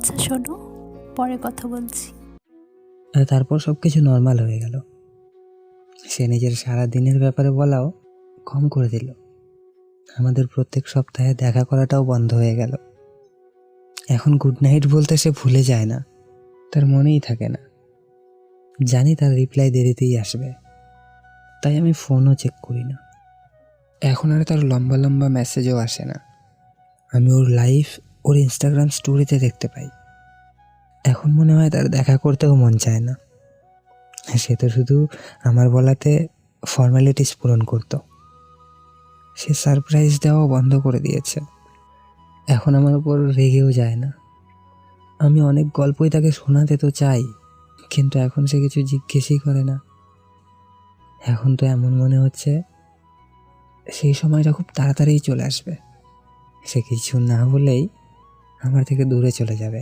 আচ্ছা শোনো, পরে কথা বলছি। আর তারপর সব কিছু নর্মাল হয়ে গেল। সে নিজের সারা দিনের ব্যাপারে বলাও কম করে দিল। আমাদের প্রত্যেক সপ্তাহে দেখা করাটাও বন্ধ হয়ে গেল। এখন গুড নাইট বলতে সে ভুলে যায় না। তার মনেই থাকে না। জানি তার রিপ্লাই দেরিতেই আসবে। তাই আমি ফোনও চেক করি না। এখন আর তার লম্বা লম্বা মেসেজও আসে না। আমি ওর লাইফ ওর ইনস্টাগ্রাম স্টোরিতে দেখতে পাই। এখন মনে হয় তার দেখা করতেও মন চায় না। সে তো শুধু আমার বলাতে ফর্মালিটিস পূরণ করতো। সে সারপ্রাইজ দেওয়াও বন্ধ করে দিয়েছে। এখন আমার উপর রেগেও যায় না। আমি অনেক গল্পই তাকে শোনাতে তো চাই, কিন্তু এখন সে কিছু জিজ্ঞেসই করে না। এখন তো এমন মনে হচ্ছে, সেই সময়টা খুব তাড়াতাড়িই চলে আসবে। সে কিছু না বলেই আমার থেকে দূরে চলে যাবে।